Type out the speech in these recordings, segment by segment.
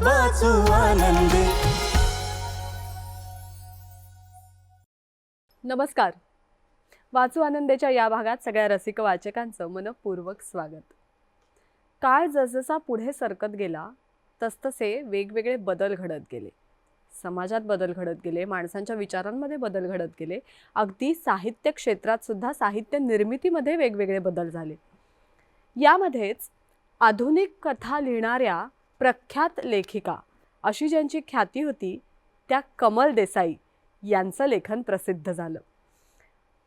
वाचू आनंदी. नमस्कार. वाचू आनंदेच्या या भागात सगळ्या रसिक वाचकांचं मनपूर्वक स्वागत. काळ जसजसा पुढे सरकत गेला तसतसे वेगवेगळे बदल घडत गेले. समाजात बदल घडत गेले माणसांच्या विचारांमध्ये बदल घडत गेले. अगदी साहित्य क्षेत्रात सुद्धा साहित्य निर्मितीमध्ये वेगवेगळे बदल झाले. यामध्येच आधुनिक कथा लिहिणाऱ्या प्रख्यात लेखिका अशी ज्यांची ख्याती होती त्या कमल देसाई यांचं लेखन प्रसिद्ध झालं.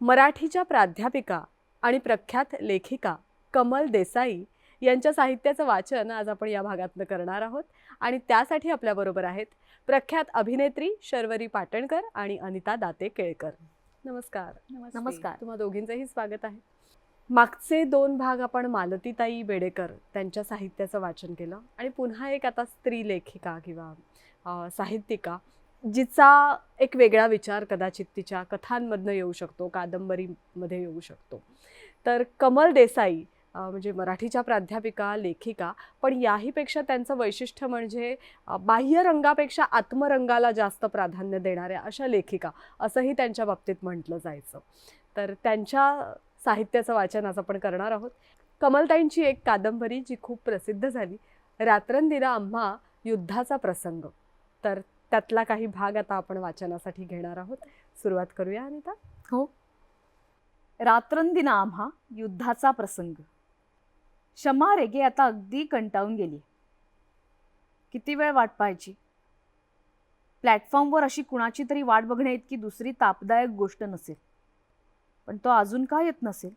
मराठीच्या प्राध्यापिका आणि प्रख्यात लेखिका कमल देसाई यांच्या साहित्याचं वाचन आज आपण या भागातनं करणार आहोत आणि त्यासाठी आपल्याबरोबर आहेत प्रख्यात अभिनेत्री शर्वरी पाटणकर आणि अनिता दाते केळकर नमस्कार नमस्कार. तुम्हा दोघींचंही स्वागत आहे. मागचे दोन भाग आपण मालतीताई बेडेकर त्यांच्या साहित्याचं वाचन केलं. आणि पुन्हा एक आता स्त्री लेखिका किंवा साहित्यिका जिचा एक वेगळा विचार कदाचित तिच्या कथांमधनं येऊ शकतो कादंबरीमध्ये येऊ शकतो. तर कमल देसाई म्हणजे मराठीच्या प्राध्यापिका लेखिका पण याहीपेक्षा त्यांचं वैशिष्ट्य म्हणजे बाह्य रंगापेक्षा आत्मरंगाला जास्त प्राधान्य देणाऱ्या अशा लेखिका असंही त्यांच्या बाबतीत म्हटलं जायचं. तर त्यांच्या साहित्याचं वाचन आज आपण करणार आहोत. कमलताईंची एक कादंबरी जी खूप प्रसिद्ध झाली रात्रंदिरा आम्हा युद्धाचा प्रसंग. तर त्यातला काही भाग आता आपण वाचनासाठी घेणार आहोत. सुरुवात करूया अनिता? हो. रात्रंदिना आम्हा युद्धाचा प्रसंग. शमा रेगे आता अगदी कंटाळून गेली. किती वेळ वाट पाहायची? प्लॅटफॉर्मवर अशी कुणाची तरी वाट बघण्या इतकी दुसरी तापदायक गोष्ट नसेल. पण तो अजून का येत नसेल?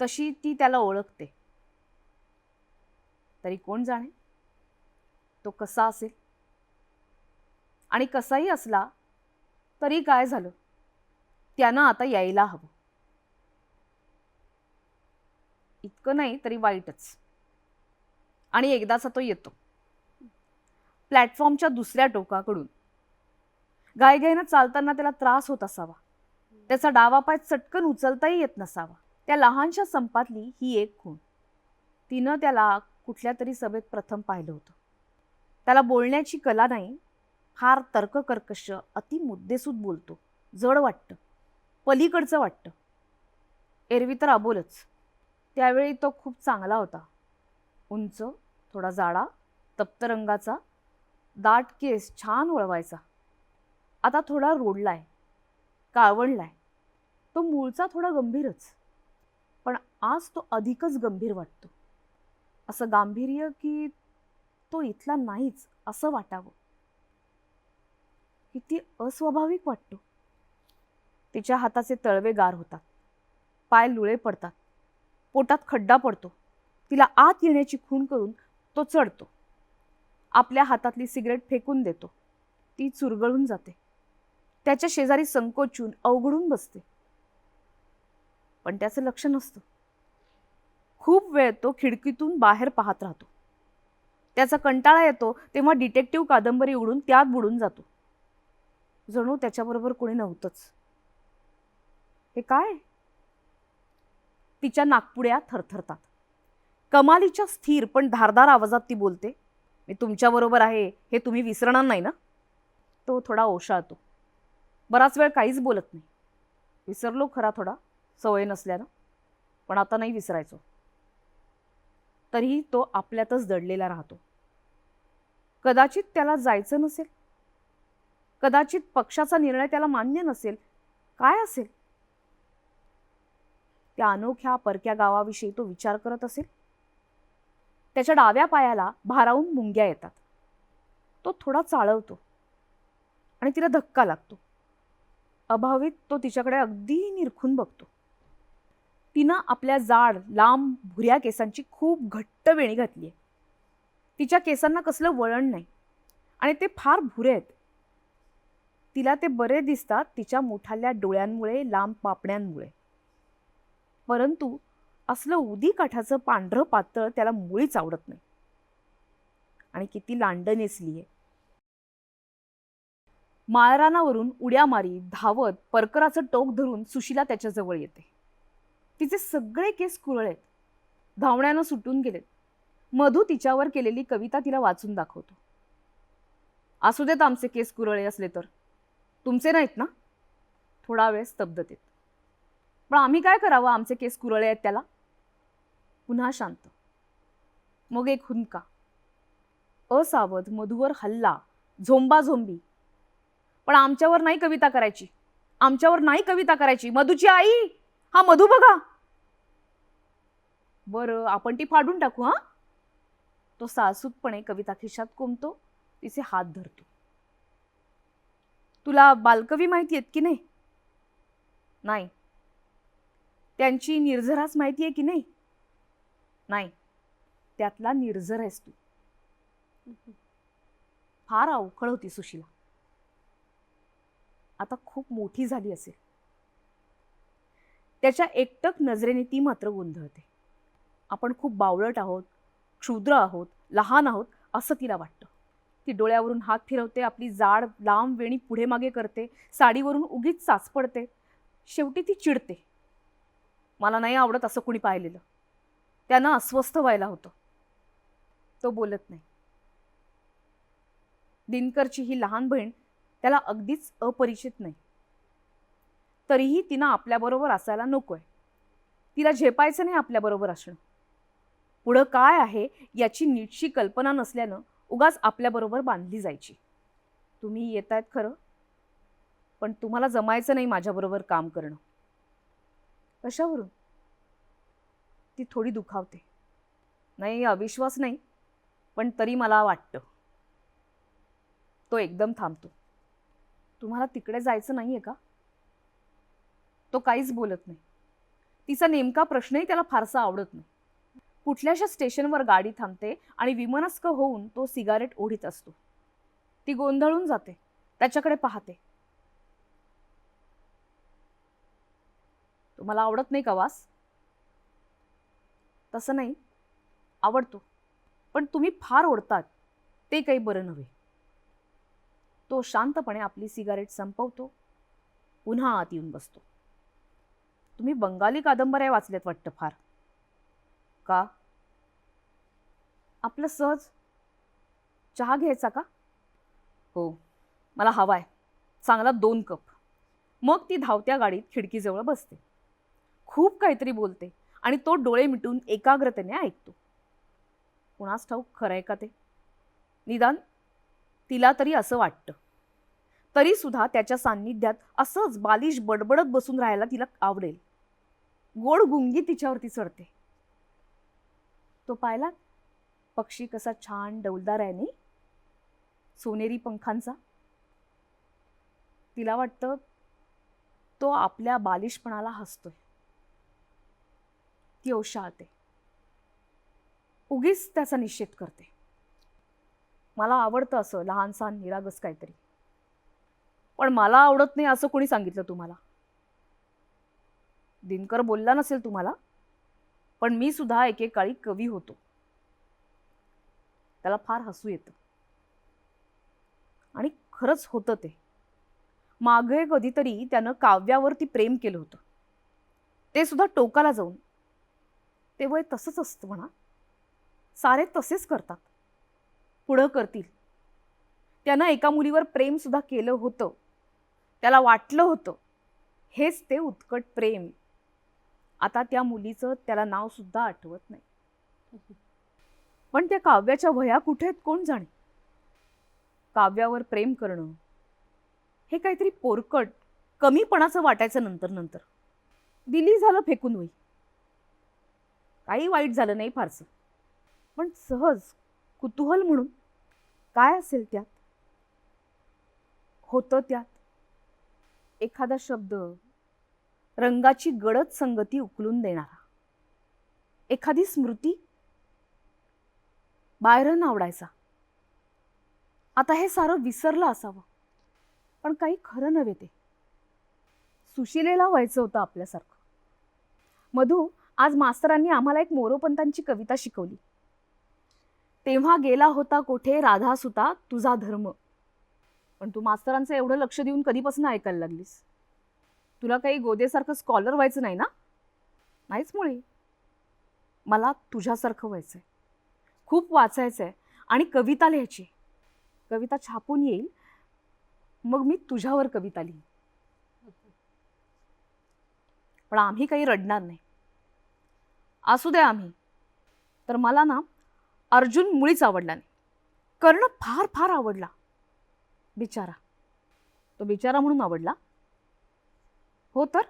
तशी ती त्याला ओळखते. तरी कोण जाणे? तो कसा असेल? आणि कसाही असला तरी काय झालं? त्यानं आता यायला हवं. इतकं नाही तरी वाईटच. आणि एकदाचा तो येतो. प्लॅटफॉर्मच्या दुसऱ्या टोकाकडून. गायगायनं चालताना त्याला त्रास होत असावा. त्याचा डावा पाय चटकन उचलताही येत नसावा. त्या लहानशा संपातली ही एक खूण. तिनं त्याला कुठल्या तरी सभेत प्रथम पाहिलं होतं. त्याला बोलण्याची कला नाही फार तर्ककर्कश अति मुद्देसूद बोलतो. जड वाटतं. पलीकडचं वाटतं. एरवी तर अबोलच. त्यावेळी तो खूप चांगला होता. उंच थोडा जाडा तप्त रंगाचा. दाट केस छान वळवायचा आता थोडा रोडला आहे रोडलाय काळवणलाय तो मूळचा थोडा गंभीरच. पण आज तो अधिकच गंभीर वाटतो. असं गांभीर्य की तो इथला नाहीच असं वाटावं. किती अस्वाभाविक वाटतो. तिच्या हाताचे तळवे गार होतात. पाय लुळे पडतात. पोटात खड्डा पडतो. तिला आत येण्याची खूण करून तो चढतो. आपल्या हातातली सिगरेट फेकून देतो. ती चुरगळून जाते. त्याच्या शेजारी संकोचून अवघडून बसते. पण त्याचं लक्ष नसतं. खूप वेळ तो खिडकीतून बाहेर पाहत राहतो. त्याचा कंटाळा येतो तेव्हा डिटेक्टिव्ह कादंबरी उडून त्यात बुडून जातो. जणू त्याच्याबरोबर कोणी नव्हतंच. हे काय? तिच्या नागपुड्या थरथरतात. कमालीच्या स्थिर पण धारदार आवाजात ती बोलते मी तुमच्याबरोबर आहे हे तुम्ही विसरणार नाही ना? तो थोडा ओशाळतो. बराच वेळ काहीच बोलत नाही. विसरलो खरा थोडा सवय नसल्यानं. पण आता नाही विसरायचो. तरीही तो आपल्यातच दडलेला राहतो. कदाचित त्याला जायचं नसेल. कदाचित पक्षाचा निर्णय त्याला मान्य नसेल. काय असेल? त्या अनोख्या परक्या गावाविषयी तो विचार करत असेल? त्याच्या डाव्या पायाला भारावून मुंग्या येतात. तो थोडा चाळवतो. आणि तिला धक्का लागतो. अभावित तो तिच्याकडे अगदी निरखून बघतो. तिनं आपल्या जाड लांब भुऱ्या केसांची खूप घट्ट वेणी घातली आहे तिच्या केसांना कसलं वळण नाही. आणि ते फार भुरे आहेत. तिला ते बरे दिसतात तिच्या मोठाल्या डोळ्यांमुळे लांब पापण्यांमुळे. परंतु असलं उदी काठाचं पांढरं पातळ त्याला मुळीच आवडत नाही. आणि किती लांड नेसली आहे माळरानावरून उड्या मारी धावत परकराचं टोक धरून सुशीला त्याच्याजवळ येते. तिचे सगळे केस कुरळेत धावण्यानं सुटून गेलेत. मधू तिच्यावर केलेली कविता तिला वाचून दाखवतो. असू देत आमचे केस कुरळे असले तर. तुमचे नाहीत ना? थोडा वेळ स्तब्धतेत. पण आम्ही काय करावं? आमचे केस कुरळे आहेत त्याला? पुन्हा शांत. मग एक हुंदका. असावध मधूवर हल्ला झोंबाझोंबी पण आमच्यावर नाही कविता करायची. आमच्यावर नाही कविता करायची. मधूची आई हा मधू बघा. बरं आपण ती फाडून टाकू हा? तो सासूतपणे कविता खिशात कोंबतो तिचे हात धरतो. तुला बालकवी माहिती आहेत की नाही? नाही. त्यांची निर्झराच माहिती आहे की नाही? नाही. त्यातला निर्झर आहेस तू. फार अवखळ होती सुशीला. आता खूप मोठी झाली असेल. त्याच्या एकटक नजरेने ती मात्र गोंधळते. आपण खूप बावळट आहोत क्षुद्र आहोत लहान आहोत असं तिला वाटतं. ती डोळ्यावरून हात फिरवते आपली जाड लांब वेणी पुढे मागे करते साडीवरून उगीच चाचपडते शेवटी ती चिडते. मला नाही आवडत असं कुणी पाहिलेलं. त्यानं अस्वस्थ व्हायला होतं. तो बोलत नाही. दिनकरची ही लहान बहीण त्याला अगदीच अपरिचित नाही. तरीही तिनं आपल्याबरोबर असायला नकोय. तिला झेपायचं नाही आपल्याबरोबर असणं. पुढं काय आहे याची नीटशी कल्पना नसल्यानं उगाच आपल्याबरोबर बांधली जायची. तुम्ही येत आहेत खरं? पण तुम्हाला जमायचं नाही माझ्याबरोबर काम करणं. कशावरून? ती थोडी दुखावते. नाही अविश्वास नाही पण तरी मला वाटतं. तो एकदम थांबतो. तुम्हाला तिकडे जायचं नाही आहे का? तो काहीच बोलत नाही. तिचा नेमका प्रश्नही त्याला फारसा आवडत नाही. कुठल्याशा स्टेशनवर गाडी थांबते आणि विमनस्क होऊन तो सिगारेट ओढीत असतो. ती गोंधळून जाते. त्याच्याकडे पाहते. तुम्हाला आवडत नाही का वास? तसं नाही. आवडतो. पण तुम्ही फार ओढतात. ते काही बरं नव्हे. तो शांतपणे आपली सिगारेट संपवतो पुन्हा आत येऊन बसतो. तुम्ही बंगाली कादंबऱ्या वाचल्यात वाटतं फार. का? आपलं सहज चहा घ्यायचा का? हो मला हवा आहे चांगला दोन कप. मग ती धावत्या गाडीत खिडकीजवळ बसते. खूप काहीतरी बोलते आणि तो डोळे मिटून एकाग्रतेने ऐकतो. कुणास ठाऊक खरं आहे का ते? निदान तिला तरी असं वाटतं. तरी सुद्धा त्याच्या सान्निध्यात असंच बालिश बडबडत बसून राहायला तिला आवडेल. गोड गुंगी तिच्यावरती चढते. तो पाहिला? पक्षी कसा छान डौलदार आहे नाही सोनेरी पंखांचा. तिला वाटतं तो आपल्या बालिशपणाला हसतोय. ती ओशाळते. उगीच त्याचा निषेध करते. मला आवडतं असं लहानसहान निरागस काहीतरी. पण मला आवडत नाही असं कोणी सांगितलं तुम्हाला. दिनकर बोलला नसेल तुम्हाला पण मी सुद्धा एकेकाळी कवी होतो. त्याला फार हसू येतं. आणि खरंच होतं ते. मागे कधीतरी त्यानं काव्यावरती प्रेम केलं होतं. ते सुद्धा टोकाला जाऊन. ते वय तसंच असतं म्हणा. सारे तसेच करतात. पुढं करतील. त्यानं एका मुलीवर प्रेमसुद्धा केलं होतं. त्याला वाटलं होतं. हेच ते उत्कट प्रेम. आता त्या मुलीचं त्याला नावसुद्धा आठवत नाही. पण त्या काव्याच्या वया कुठे आहेत कोण जाणे? काव्यावर प्रेम करणं हे काहीतरी पोरकट कमीपणाचं वाटायचं नंतर नंतर. दिली झालं फेकून होई काही वाईट झालं नाही फारसं. पण सहज कुतूहल म्हणून. काय असेल त्यात? होतं त्यात. एखादा शब्द रंगाची गडद संगती उकलून देणारा. एखादी स्मृती बायरन आवडायचा. आता हे सारं विसरलं असावं. पण काही खरं नव्हे ते. सुशिलेला व्हायचं होतं आपल्यासारखं. मधू आज मास्तरांनी आम्हाला एक मोरोपंतांची कविता शिकवली. तेव्हा गेला होता कोठे राधा सुता तुझा धर्म. पण तू मास्तरांचं एवढं लक्ष देऊन कधीपासून ऐकायला लागलीस? तुला काही गोदेसारखं स्कॉलर व्हायचं नाही ना? नाहीच मुळी. मला तुझ्यासारखं व्हायचं आहे खूप वाचायचं आहे आणि कविता लिहायची. कविता छापून येईल. मग मी तुझ्यावर कविता लिहीन. पण आम्ही काही रडणार नाही. असू द्या आम्ही. तर मला ना अर्जुन मुळीच आवडला नाही. कर्ण फार फार आवडला. बिचारा. तो बिचारा म्हणून आवडला. हो तर?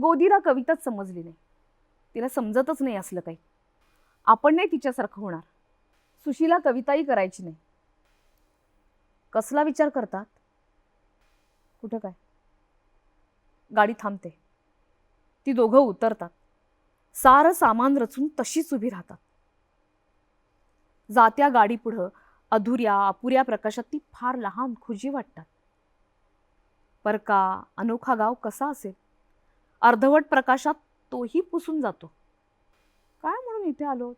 गोदीला कविताच समजली नाही. तिला समजतच नाही असलं काही. आपण नाही तिच्यासारखं होणार. सुशीला कविताही करायची नाही. कसला विचार करतात? कुठं काय? गाडी थांबते. ती दोघं उतरतात. सारं सामान रचून तशीच उभी राहतात. जात्या गाडी पुढं अधुऱ्या अपुऱ्या प्रकाशात ती फार लहान खुजी वाटतात. परका अनोखा गाव कसा असेल? अर्धवट प्रकाशात तोही पुसून जातो. काय म्हणून इथे आलो?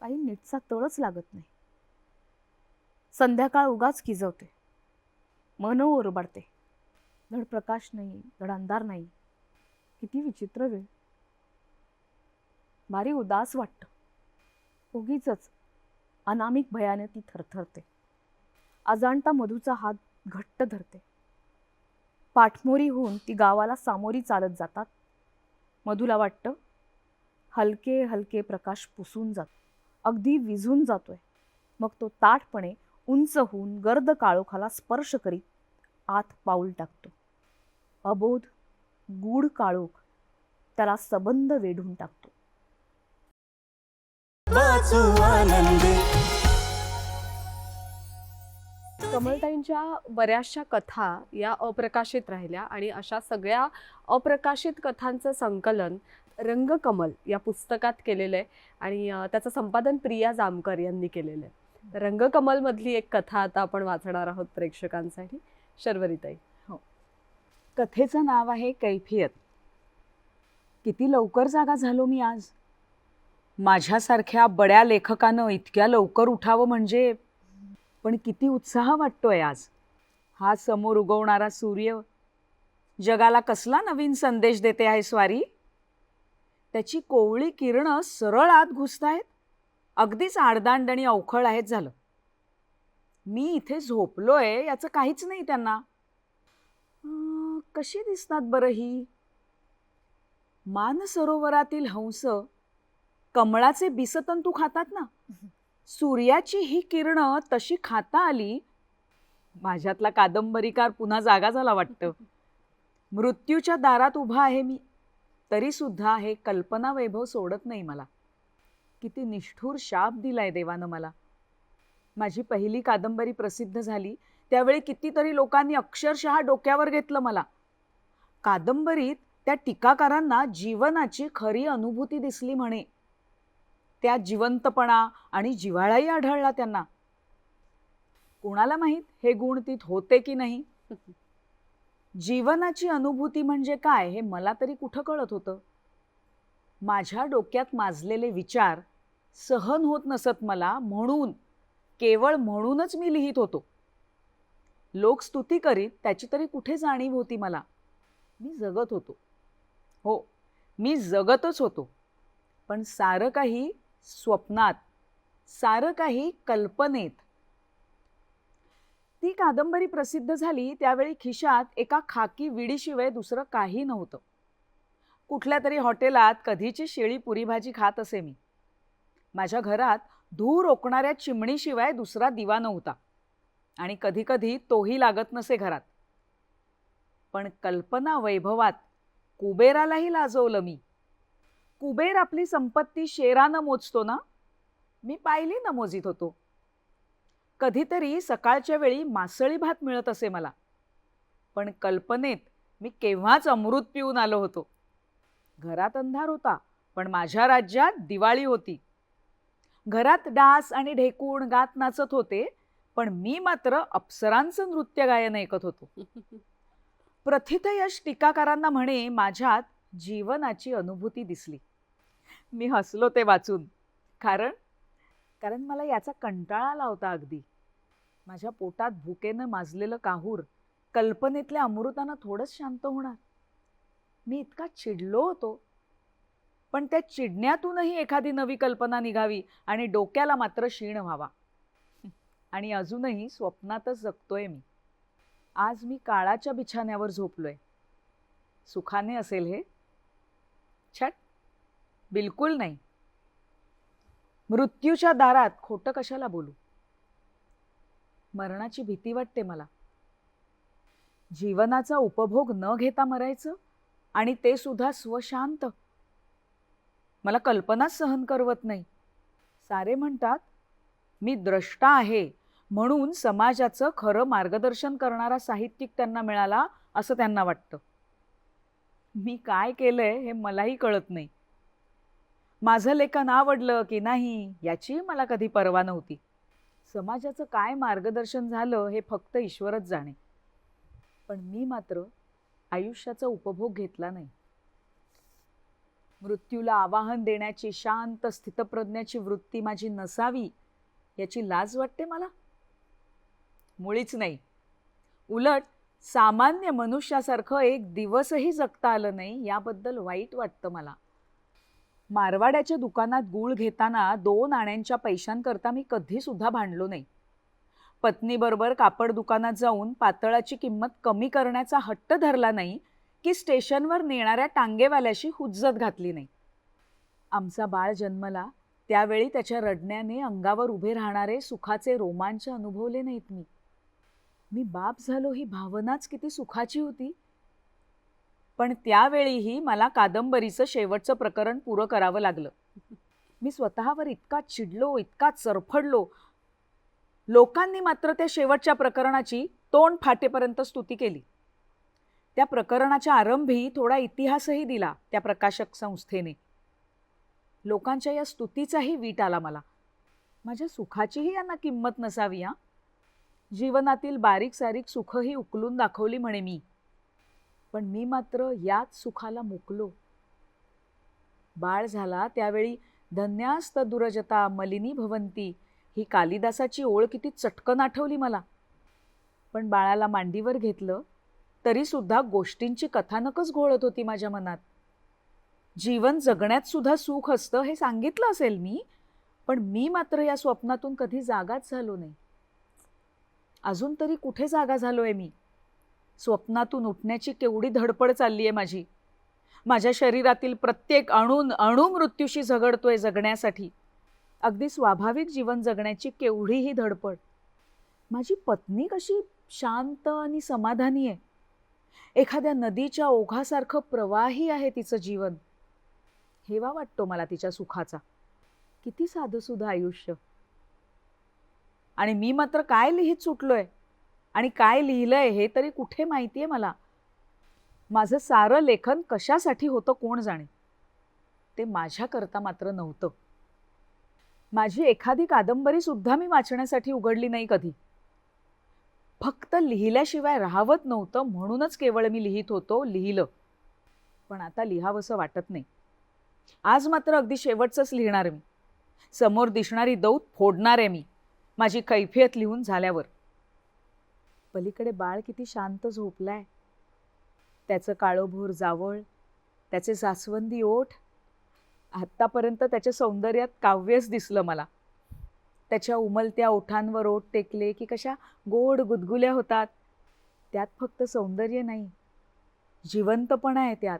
काही नीटचा तळच लागत नाही. संध्याकाळ उगाच किजवते. मन ओरबाडते. धड प्रकाश नाही धड अंधार नाही. किती विचित्र वेळ भारी उदास वाटतं. उगीच अनामिक भयाने ती थरथरते. अजाणता मधूचा हात घट्ट धरते. पाठमोरी होऊन ती गावाला सामोरी चालत जातात. मधूला वाटतं हलके हलके प्रकाश पुसून जातो अगदी विझून जातोय. मग तो ताठपणे उंच होऊन गर्द काळोखाला स्पर्श करीत आत पाऊल टाकतो. अबोध गूढ काळोख त्याला सबंध वेढून टाकतो. कमलताईंच्या बऱ्याचशा कथा या अप्रकाशित राहिल्या आणि अशा सगळ्या अप्रकाशित कथांचं संकलन रंगकमल या पुस्तकात केलेलं आहे. आणि त्याचं संपादन प्रिया जामकर यांनी केलेलं आहे. रंगकमलमधली एक कथा आता आपण वाचणार आहोत प्रेक्षकांसाठी. शर्वरीताई. कथेचं नाव आहे कैफियत. किती लवकर जागा झालो मी आज? माझ्यासारख्या बड्या लेखकानं इतक्या लवकर उठावं म्हणजे पण किती उत्साह वाटतोय आज. हा समोर उगवणारा सूर्य जगाला कसला नवीन संदेश देते आहे स्वारी? त्याची कोवळी किरणं सरळ आत घुसत आहेत अगदीच आडदांड आणि अवखळ आहेत झालं. मी इथे झोपलोय याचं काहीच नाही त्यांना. कशी दिसतात बरं ही? मानसरोवरातील हंस कमळाचे बिसतंतू खातात ना? सूर्याची ही किरणं तशी खाता आली माझ्यातला कादंबरीकार पुन्हा जागा झाला वाटतं. मृत्यूच्या दारात उभा आहे मी तरीसुद्धा हे कल्पना वैभव सोडत नाही मला. किती निष्ठूर शाप दिलाय देवानं मला. माझी पहिली कादंबरी प्रसिद्ध झाली त्यावेळी कितीतरी लोकांनी अक्षरशः डोक्यावर घेतलं मला. कादंबरीत त्या टीकाकारांना जीवनाची खरी अनुभूती दिसली म्हणे. त्या जिवंतपणा आणि जिव्हाळाही आढळला त्यांना. कोणाला माहीत हे गुण तीत होते की नाही? जीवनाची अनुभूती म्हणजे काय हे मला तरी कुठं कळत होतं? माझ्या डोक्यात माजलेले विचार सहन होत नसत मला म्हणून केवळ म्हणूनच मी लिहित होतो. लोक स्तुती करीत त्याची तरी कुठे जाणीव होती मला? मी जगत होतो. हो मी जगतच होतो. पण सारं काही स्वप्नात सारं काही कल्पनेत. ती कादंबरी प्रसिद्ध झाली त्यावेळी खिशात एका खाकी विडीशिवाय दुसरं काही नव्हतं. कुठल्या तरी हॉटेलात कधीची शेळी पुरी भाजी खात असे मी. माझ्या घरात धूर ओकणाऱ्या चिमणीशिवाय दुसरा दिवा नव्हता. आणि कधीकधी तोही लागत नसे घरात. पण कल्पना वैभवात कुबेरालाही लाजवलं मी. कुबेर आपली संपत्ती शेरानं मोजतो ना? मी पायली न मोजीत होतो. कधीतरी सकाळच्या वेळी मासळी भात मिळत असे मला. पण कल्पनेत मी केव्हाच अमृत पिऊन आलो होतो. घरात अंधार होता पण माझ्या राज्यात दिवाळी होती. घरात डास आणि ढेकूण गात नाचत होते पण मी मात्र अप्सरांचं नृत्य गायन ऐकत होतो. प्रथितयश टीकाकारांना म्हणे माझ्यात जीवनाची अनुभूती दिसली. मी हसलो ते वाचून. कारण? कारण मला याचा कंटाळा आला होता अगदी. माझ्या पोटात भुकेनं माजलेलं काहूर कल्पनेतल्या अमृतानं थोडंच शांत होणार. मी इतका चिडलो होतो. पण त्या चिडण्यातूनही एखादी नवी कल्पना निघावी आणि डोक्याला मात्र क्षीण व्हावा. आणि अजूनही स्वप्नातच जगतोय मी. आज मी काळाच्या बिछाण्यावर झोपलोय. सुखाने असेल हे? छट बिलकुल नाही. मृत्यूच्या दारात खोटं कशाला बोलू? मरणाची भीती वाटते मला. जीवनाचा उपभोग न घेता मरायचं आणि ते सुद्धा स्वशांत. मला कल्पनाच सहन करवत नाही. सारे म्हणतात मी द्रष्टा आहे म्हणून समाजाचं खरं मार्गदर्शन करणारा साहित्यिक त्यांना मिळाला असं त्यांना वाटतं. मी काय केलंय हे मलाही कळत नाही. माझं लेखन आवडलं की नाही याची मला कधी पर्वा नव्हती. समाजाचं काय मार्गदर्शन झालं हे फक्त ईश्वरच जाणे. पण मी मात्र आयुष्याचा उपभोग घेतला नाही. मृत्यूला आवाहन देण्याची शांत स्थितप्रज्ञाची वृत्ती माझी नसावी याची लाज वाटते मला? मुळीच नाही. उलट सामान्य मनुष्यासारखं एक दिवसही जगता आलं नाही याबद्दल वाईट वाटतं मला. मारवाड्याच्या दुकानात गूळ घेताना दोन आण्यांच्या पैशांकरता मी कधीसुद्धा भांडलो नाही. पत्नीबरोबर कापड दुकानात जाऊन पातळाची किंमत कमी करण्याचा हट्ट धरला नाही की स्टेशनवर नेणाऱ्या टांगेवाल्याशी हुज्जत घातली नाही. आमचा बाळ जन्मला त्यावेळी त्याच्या रडण्याने अंगावर उभे राहणारे सुखाचे रोमांच अनुभवले नाहीत मी. मी बाप झालो ही भावनाच किती सुखाची होती. पण त्यावेळीही मला कादंबरीचं शेवटचं प्रकरण पुरं करावं लागलं. मी स्वतःवर इतका चिडलो इतका चरफडलो. लोकांनी मात्र त्या शेवटच्या प्रकरणाची तोंड फाटेपर्यंत स्तुती केली. त्या प्रकरणाच्या आरंभी थोडा इतिहासही दिला त्या प्रकाशक संस्थेने. लोकांच्या या स्तुतीचाही वीट आला मला. माझ्या सुखाचीही यांना किंमत नसावी हां. जीवनातील बारीक सारीक सुखही उकलून दाखवली म्हणे मी. पण मी मात्र याच सुखाला मुकलो. बाळ झाला त्यावेळी धन्यास्त दुरजता मलिनी भवंती ही कालिदासाची ओळ किती चटकन आठवली मला. पण बाळाला मांडीवर घेतलं तरीसुद्धा गोष्टींची कथानकच घोळत होती माझ्या मनात. जीवन जगण्यात सुद्धा सुख असतं हे सांगितलं असेल मी पण मी मात्र या स्वप्नातून कधी जागाच झालो नाही. अजून तरी कुठे जागा झालो आहे मी? स्वप्नातून उठण्याची केवढी धडपड चालली आहे माझी. माझ्या शरीरातील प्रत्येक अणून अणू मृत्यूशी झगडतोय जगण्यासाठी. अगदी स्वाभाविक जीवन जगण्याची केवढीही धडपड. माझी पत्नी कशी शांत आणि समाधानी आहे एखाद्या नदीच्या ओघासारखं प्रवाही आहे तिचं जीवन. हेवा वाटतो मला तिच्या सुखाचा. किती साधंसुधं आयुष्य. आणि मी मात्र काय लिहित आहे आणि काय लिहिलं आहे हे तरी कुठे माहिती आहे मला? माझं सारं लेखन कशासाठी होतं कोण जाणे? ते माझ्याकरता मात्र नव्हतं. माझी एखादी कादंबरीसुद्धा मी वाचण्यासाठी उघडली नाही कधी. फक्त लिहिल्याशिवाय राहावत नव्हतं म्हणूनच केवळ मी लिहित होतो लिहिलं. पण आता लिहावंसं वाटत नाही. आज मात्र अगदी शेवटचंच लिहिणार मी. समोर दिसणारी दौत फोडणार आहे मी. माझी कैफियत लिहून झाल्यावर. पलीकडे बाळ किती शांत झोपलाय. त्याचं काळोभोर जावळ त्याचे सासवंदी ओठ आत्तापर्यंत त्याच्या सौंदर्यात काव्यच दिसलं मला. त्याच्या उमलत्या ओठांवर ओठ टेकले की कशा गोड गुदगुल्या होतात. त्यात फक्त सौंदर्य नाही. जिवंतपणा आहे त्यात.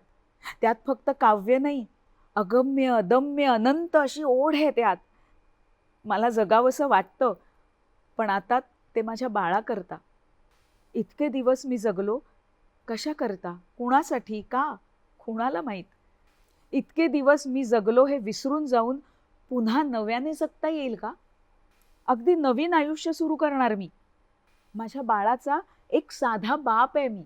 त्यात फक्त काव्य नाही. अगम्य अदम्य अनंत अशी ओढ आहे त्यात. मला जगावंसं वाटतं पण आता ते माझ्या बाळा करता इतके दिवस मी जगलो कशा करता? कुणासाठी? का? कुणाला माहीत? इतके दिवस मी जगलो हे विसरून जाऊन पुन्हा नव्याने जगता येईल का? अगदी नवीन आयुष्य सुरू करणार मी. माझ्या बाळाचा एक साधा बाप आहे मी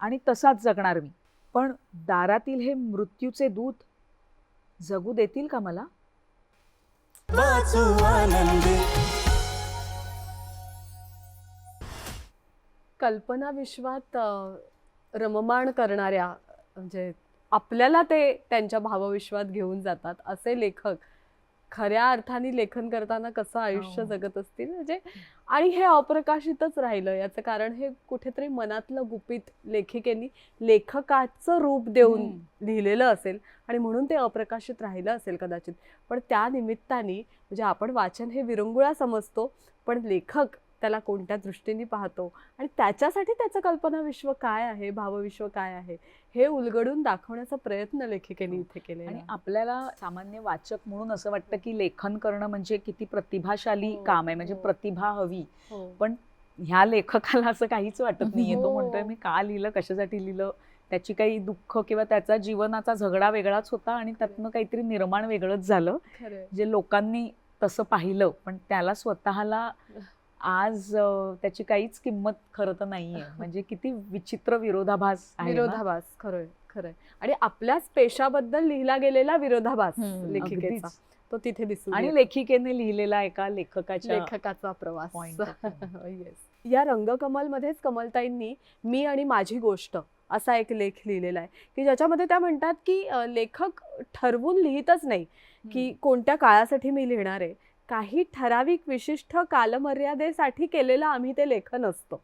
आणि तसाच जगणार मी. पण दारातील हे मृत्यूचे दूत जगू देतील का मला? कल्पना विश्वात रममाण करणाऱ्या म्हणजे आपल्याला ते त्यांच्या भावविश्वात घेऊन जातात असे लेखक खऱ्या अर्थाने लेखन करताना कसं आयुष्य हो. जगत असतील म्हणजे आणि हे अप्रकाशितच राहिलं याचं कारण हे कुठेतरी मनातलं गुपित लेखिकेनी लेखकाचं रूप देऊन. लिहिलेलं असेल आणि म्हणून ते अप्रकाशित राहिलं असेल कदाचित पण त्या निमित्ताने म्हणजे आपण वाचन हे विरंगुळा समजतो पण लेखक त्याला कोणत्या दृष्टीने पाहतो आणि त्याच्यासाठी त्याचं कल्पना विश्व काय आहे भावविश्व काय आहे हे उलगडून दाखवण्याचा प्रयत्न लेखिकेने इथे केलेला आणि. आपल्याला सामान्य वाचक म्हणून असं वाटतं की लेखन करणं म्हणजे किती प्रतिभाशाली हो, काम आहे म्हणजे हो. प्रतिभा हवी हो. पण ह्या लेखकाला असं काहीच वाटत नाहीये तो हो. म्हणतोय मी का लिहिलं कशासाठी लिहिलं त्याची काही दुःख किंवा त्याचा जीवनाचा झगडा वेगळाच होता आणि त्यातनं काहीतरी निर्माण वेगळंच झालं. जे लोकांनी तसं पाहिलं पण त्याला स्वतःला आज त्याची काहीच किंमत खरं तर नाहीये. म्हणजे किती विचित्र विरोधाभास? विरोधाभास. खरंय खरंय. आणि आपल्याच पेशाबद्दल लिहिला गेलेला विरोधाभास लेखिकेचा. तो तिथे दिसून आणि. लेखिकेने लिहिलेला एका लेखकाच्या लेखकाचा प्रवास. Yes. या रंगकमलमध्येच कमलताईंनी मी आणि माझी गोष्ट असा एक लेख लिहिलेला आहे. की ज्याच्यामध्ये त्या म्हणतात की लेखक ठरवून लिहितच नाही की कोणत्या काळासाठी मी लिहिणार आहे. काही ठराविक विशिष्ट कालमर्यादेसाठी केलेलं आम्ही ते लेखन असतं.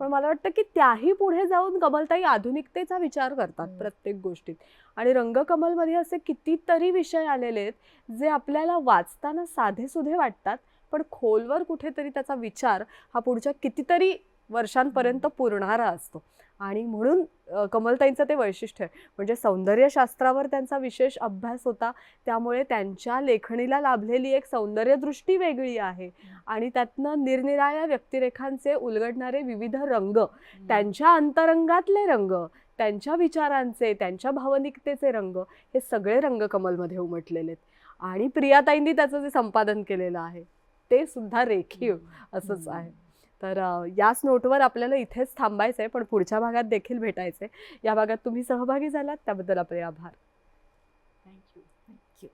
पण मला वाटतं की त्याही पुढे जाऊन कमलताई आधुनिकतेचा विचार करतात. प्रत्येक गोष्टीत. आणि रंगकमलमध्ये असे कितीतरी विषय आलेले आहेत जे आपल्याला वाचताना साधेसुधे वाटतात पण खोलवर कुठेतरी त्याचा विचार हा पुढच्या कितीतरी वर्षांपर्यंत पुरणारा असतो. आणि म्हणून कमलताईंचं ते वैशिष्ट्य आहे. म्हणजे सौंदर्यशास्त्रावर त्यांचा विशेष अभ्यास होता. त्यामुळे त्यांच्या लेखणीला लाभलेली एक सौंदर्यदृष्टी वेगळी आहे. आणि त्यातनं निरनिराळ्या व्यक्तिरेखांचे उलगडणारे विविध रंग त्यांच्या अंतरंगातले रंग त्यांच्या विचारांचे त्यांच्या भावनिकतेचे रंग हे सगळे रंग कमलमध्ये उमटलेले आहेत. आणि प्रियाताईंनी त्याचं जे संपादन केलेलं आहे ते सुद्धा रेखीव असंच आहे. तर याच नोटवर आपल्याला इथेच थांबायचं आहे पण पुढच्या भागात देखील भेटायचं आहे या भागात तुम्ही सहभागी झालात त्याबद्दल आपले आभार. थँक्यू थँक्यू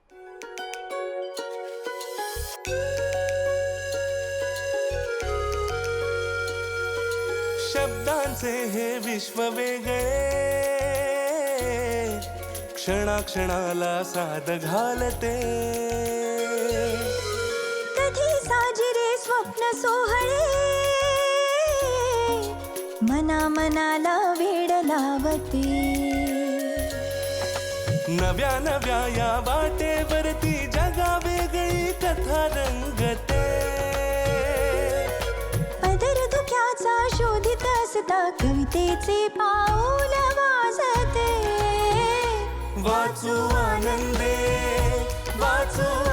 शब्दांचे हे विश्व वेगळे. क्षणाक्षणाला साद घालते. कधी साजिरे स्वप्न सोहळे. मना मनाला वेड लावते. नव्या नव्या या वाटेवरती जगा वेगळी कथा रंगते. पदर धुक्याचा शोधित असता कवितेचे पाऊल वाजते. वाचू आनंदे वाचू